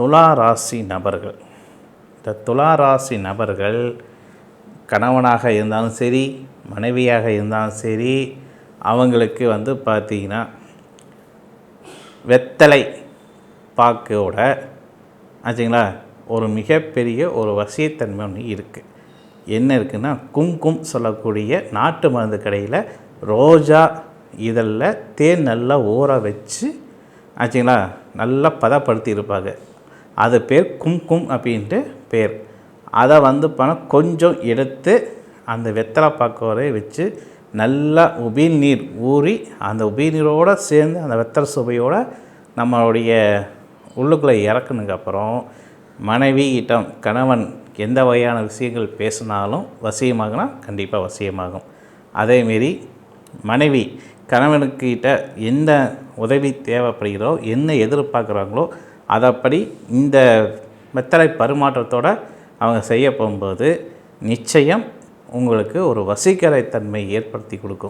துலா ராசி நபர்கள். இந்த துலா ராசி நபர்கள் கணவனாக இருந்தாலும் சரி மனைவியாக இருந்தாலும் சரி அவங்களுக்கு வந்து பார்த்திங்கன்னா வெத்தலை பாக்கோட ஆச்சுங்களா? ஒரு மிகப்பெரிய ஒரு வசியத்தன்மை ஒன்று இருக்குது என்ன இருக்குன்னா கும்கும் சொல்லக்கூடிய நாட்டு மருந்து கடையில் ரோஜா இதழில் தேன் நல்லா ஊற வச்சு ஆச்சுங்களா? நல்லா பதப்படுத்தி இருப்பாங்க. அது பேர் கும்கும் அப்படின்ட்டு பேர். அதை வந்து பணம் கொஞ்சம் எடுத்து அந்த வெத்தலை பாக்கோரை வச்சு நல்லா உபிர் நீர் ஊறி அந்த உபிர் நீரோடு சேர்ந்து அந்த வெத்தலை சுவையோடு நம்மளுடைய உள்ளுக்குள்ளே இறக்குனதுக்கப்புறம் மனைவி இட்டம் கணவன் எந்த வகையான விஷயங்கள் பேசினாலும் வசியமாகுனா கண்டிப்பாக வசியமாகும். அதேமாரி மனைவி கணவனுக்கிட்ட எந்த உதவி தேவைப்படுகிறோ என்ன எதிர்பார்க்குறாங்களோ அதப்படி இந்த வெத்தலை பரிமாற்றத்தோடு அவங்க செய்ய போகும்போது நிச்சயம் உங்களுக்கு ஒரு வசீகரத்தன்மை ஏற்படுத்தி கொடுக்கும்.